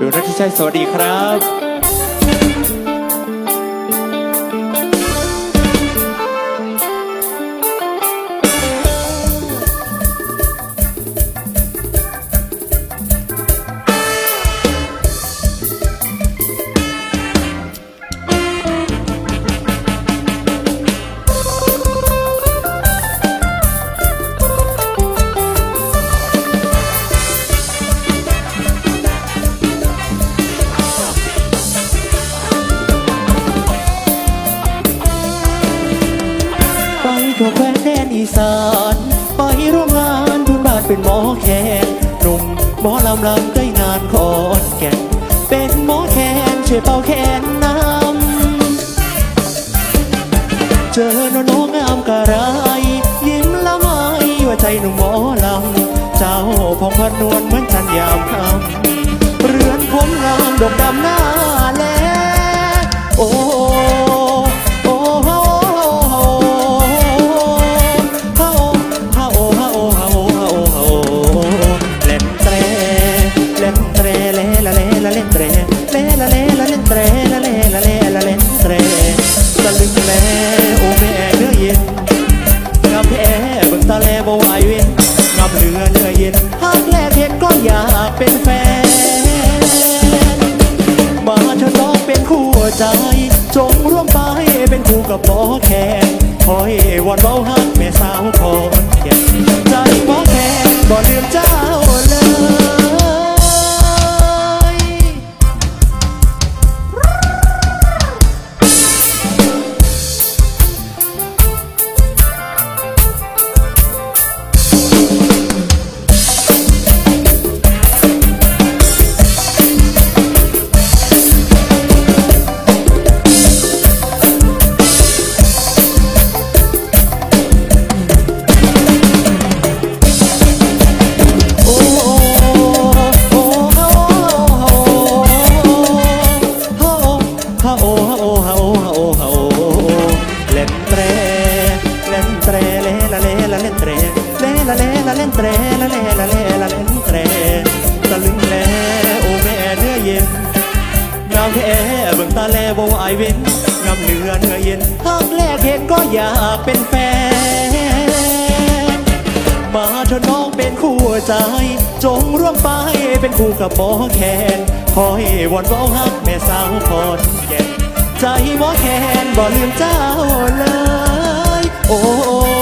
ดูนักที่ใช่สวัสดีครับ ทั่วแคว้นแดนอีสาน ไปร่วมงานทุนบาทเป็นหมอแคนหนุ่มหมอลำลำได้งานขอนแก่นเป็นหมอแคนช่วยเป่าแคนน้ำเจอน้องน้องามกะไร ยิ้มละไมว่าใจหนุ่มหมอลำ เจ้าพองพนวลเหมือนจันยามคำเรือนผมงามดกดำหน้าแลโอ้ เล่นเตรเล่ละเล่ละเล่นเตรละเล่ละเล่ละเล่นเตรตะลึงแลโอ้แม่เนื้อเย็นงามแท้เบิ่งตาแลบ่ไหวเว้นงามเหลือเนื้อเย็นหากแลกเห็นก็อยากเป็นแฟนมาเธอน้องเป็นคู่ใจจงร่วมไปเป็นคู่กับหมอแคนคอยวันเมาฮักแม่สาวคอ ละเล่นเตรละเล่ละเล่ละเล่นเตรตะลึงแลโอแม่เนื้อเย็นงามแท้เบิ่งตาแลบ่ไหวเว้นงามเหลือเนื้อเย็นหากแลกเห็นก็อยากเป็นแฟน มาเธอน้องเป็นคู่ใจ จงร่วมไปเป็นคู่กับหมอแคนคอยวันร้องฮักแม่สาวคอนแก่นใจหมอแคนบ่ลืมเจ้าเลย โอ้